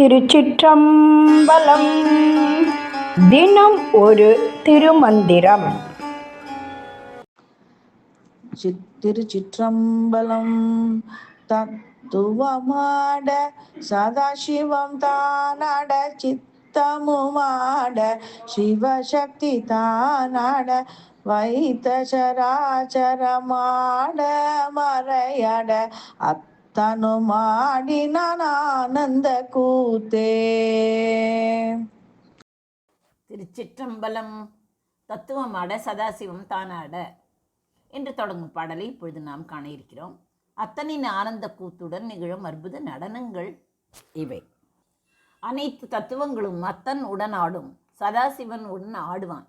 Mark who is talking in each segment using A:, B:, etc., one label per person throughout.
A: திருச்சிற்றம்பலம். தினம் ஒரு திருமந்திரம்.
B: திருச்சிற்றம்பலம் தத்துவமாட சதாசிவம் தானாட சித்தமுமாட சிவசக்தி தானாட வைத்த சராச்சரமாட மறையாட அத்தனுமாடினான் ஆனந்த கூத்தே.
C: திருச்சிற்றம்பலம் தத்துவம் ஆட சதாசிவம் தானாட என்று தொடங்கும் பாடலை இப்பொழுது நாம் காண இருக்கிறோம் அத்தனின் ஆனந்த கூத்துடன் நிகழும் அற்புத நடனங்கள் இவை. அனைத்து தத்துவங்களும் அத்தன் உடன் ஆடும் சதாசிவன் உடன் ஆடுவான்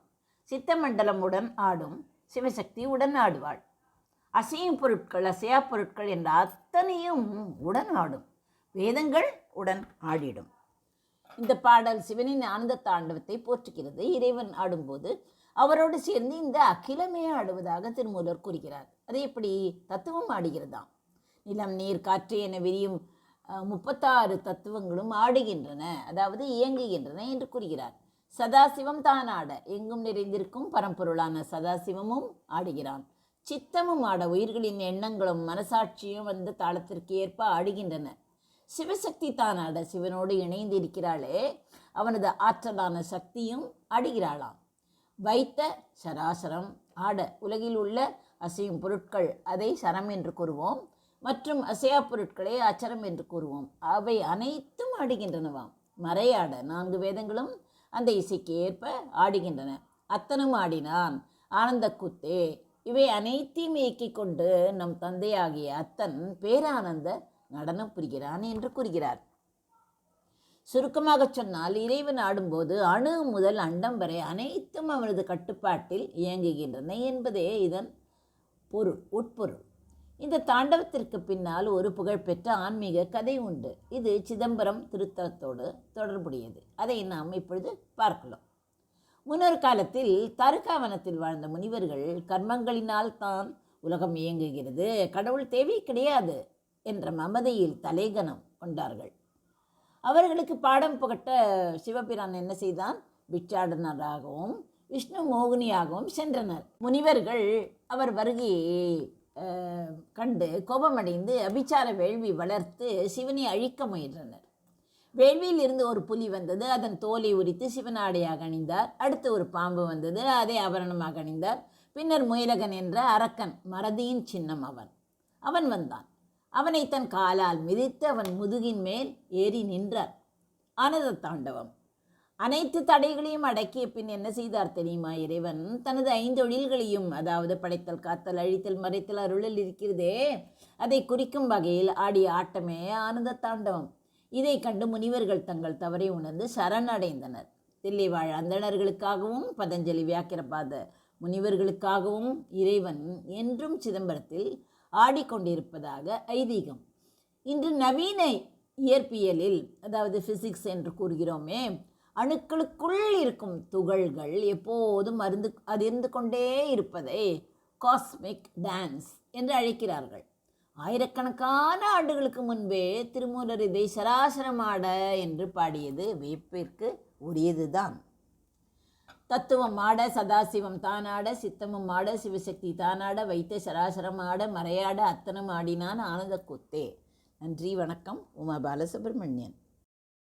C: சித்தமண்டலம் உடன் ஆடும் சிவசக்தி உடன் ஆடுவாள். அசையும் பொருட்கள் அசையா பொருட்கள் என்ற அத்தனையும் உடன் ஆடும் வேதங்கள் உடன் ஆடிடும். இந்த பாடல் சிவனின் ஆனந்த தாண்டவத்தை போற்றுகிறது. இறைவன் ஆடும்போது அவரோடு சேர்ந்து இந்த அகிலமே ஆடுவதாக திருமூலர் கூறுகிறார். அது எப்படி? தத்துவம் ஆடுகிறதாம் நிலம் நீர் காற்று என விரியும் முப்பத்தாறு தத்துவங்களும் ஆடுகின்றன அதாவது இயங்குகின்றன என்று கூறுகிறார். சதாசிவம் தான் ஆட எங்கும் நிறைந்திருக்கும் பரம்பொருளான சதாசிவமும் ஆடுகிறான். சித்தமும் ஆட உயிர்களின் எண்ணங்களும் மனசாட்சியும் வந்து தாளத்திற்கு ஏற்ப ஆடுகின்றன. சிவசக்தி தான் ஆட சிவனோடு இணைந்து இருக்கிறாளே அவனது ஆற்றலான சக்தியும் ஆடுகிறாளாம். வைத்த சராசரம் ஆட உலகில் உள்ள அசையும் பொருட்கள் அதை சரம் என்று கூறுவோம். மற்றும் அசையா பொருட்களை அச்சரம் என்று கூறுவோம். அவை அனைத்தும் ஆடுகின்றனவாம். மறையாட நான்கு வேதங்களும் அந்த இசைக்கு ஏற்ப ஆடுகின்றன. அத்தனும் ஆடினான். ஆனந்த கூத்தே இவை அனைத்தையும் இயக்கிக் கொண்டு நம் தந்தையாகிய அத்தன் பேரானந்த நடனம் புரிகிறான் என்று கூறுகிறார். சுருக்கமாக சொன்னால் இறைவன் ஆடும்போது அணு முதல் அண்டம் வரை அனைத்தும் அவனது கட்டுப்பாட்டில் இயங்குகின்றன என்பதே இதன் பொருள் உட்பொருள். இந்த தாண்டவத்திற்கு பின்னால் ஒரு புகழ்பெற்ற ஆன்மீக கதை உண்டு. இது சிதம்பரம் திருத்தலத்தோடு தொடர்புடையது. அதை நாம் இப்பொழுது பார்க்கலாம். முன்னொரு காலத்தில் தருக்காவனத்தில் வாழ்ந்த முனிவர்கள் கர்மங்களினால் தான் உலகம் இயங்குகிறது. கடவுள் தேவை கிடையாது என்ற மமதையில் தலைகனம் கொண்டார்கள். அவர்களுக்கு பாடம் புகட்ட சிவபிரான் என்ன செய்தான்? பிச்சாடனராகவும் விஷ்ணு மோகினியாகவும் சென்றனர். முனிவர்கள் அவர் வருகையை கண்டு கோபமடைந்து அபிச்சார வேள்வி வளர்த்து சிவனை அழிக்க முயன்றனர். வேள்வியில் இருந்து ஒரு புலி வந்தது. அதன் தோலை உரித்து சிவனாடையாக அணிந்தார். அடுத்து ஒரு பாம்பு வந்தது. அதை ஆபரணமாக அணிந்தார். பின்னர் முயலகன் என்ற அரக்கன் மறதியின் சின்னம் அவன். அவன் வந்தான். அவனை தன் காலால் மிதித்து அவன் முதுகின் மேல் ஏறி நின்றார். ஆனந்த தாண்டவம். அனைத்து தடைகளையும் அடக்கிய பின் என்ன செய்தார் தெரியுமா இறைவன்? தனது ஐந்தொழில்களையும் அதாவது படைத்தல் காத்தல் அழித்தல் மறைத்தல் அருளல் இருக்கிறதே. அதை குறிக்கும் வகையில் ஆடிய ஆட்டமே ஆனந்த தாண்டவம். இதை கண்டு முனிவர்கள் தங்கள் தவறை உணர்ந்து சரணடைந்தனர். தில்லைவாழ் அந்தணர்களுக்காகவும் பதஞ்சலி வியாக்கிரபாத முனிவர்களுக்காகவும் இறைவன் என்றும் சிதம்பரத்தில் ஆடிக்கொண்டிருப்பதாக ஐதீகம். இன்று நவீன இயற்பியலில் அதாவது ஃபிசிக்ஸ் என்று கூறுகிறோமே அணுக்களுக்குள் இருக்கும் துகள்கள் எப்போதும் அருந்து அதிர்ந்து கொண்டே இருப்பதை காஸ்மிக் டான்ஸ் என்று அழைக்கிறார்கள். ஆயிரக்கணக்கான ஆண்டுகளுக்கு முன்பே திருமூலர் இதை சராசரமாட என்று பாடியது வியப்பிற்கு உரியதுதான். தத்துவம் ஆட சதாசிவம் தானாட சித்தமும் ஆட சிவசக்தி தானாட வைத்த சராசரம் ஆட மறையாட அத்தனம் ஆடினான் ஆனந்த கூத்தே. நன்றி வணக்கம். உமா பாலசுப்ரமணியன்.